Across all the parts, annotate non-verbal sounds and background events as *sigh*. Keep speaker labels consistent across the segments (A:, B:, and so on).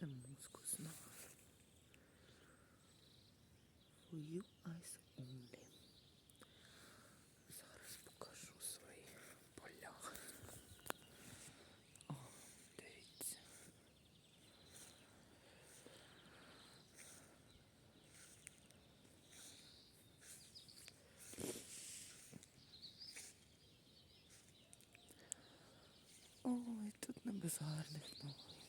A: Це мускусна. For you eyes only. Зараз покажу свої поля. О, дивіться. Ой, тут не без гарних новин.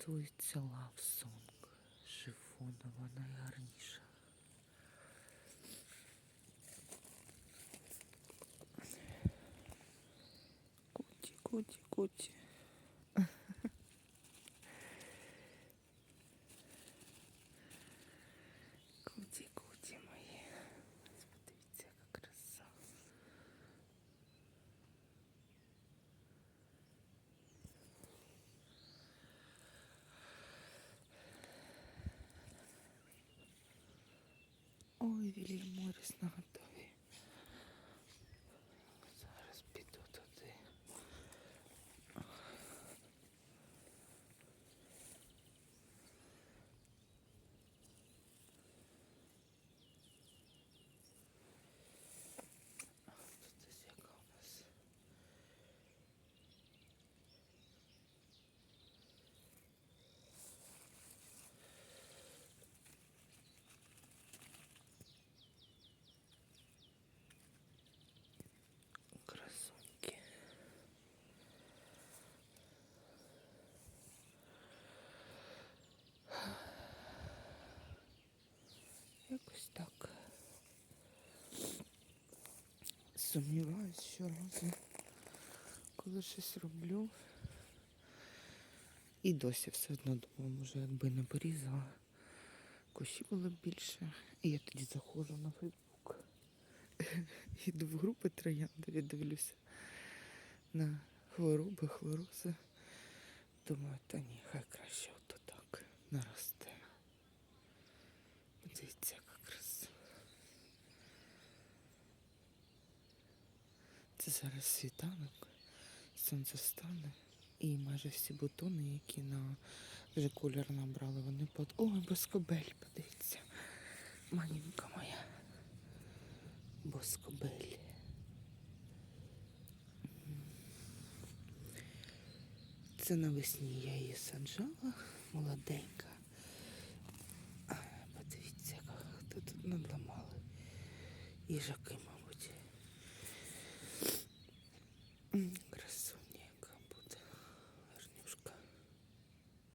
A: Готується лавсонг. Шифонова найгарніша. Куті, куті, куті. Ой, Вільям Моріс на Сумніваюсь щоразу, коли щось роблю. І досі все одно думаю, може, якби не порізала, кущі було б більше. І я тоді заходжу на Фейсбук. *laughs* Іду в групи трояндові, дивлюся на хвороби, хлорози. Думаю, та ні, хай краще ото так наросте. Це зараз світанок, сонце встане. І майже всі бутони, які на вже колір набрали, вони под. Ой, боскобель, подивіться. Манінка моя. Боскобель. Це навесні я її саджала, молоденька. Подивіться, як тут надламали. Їжаки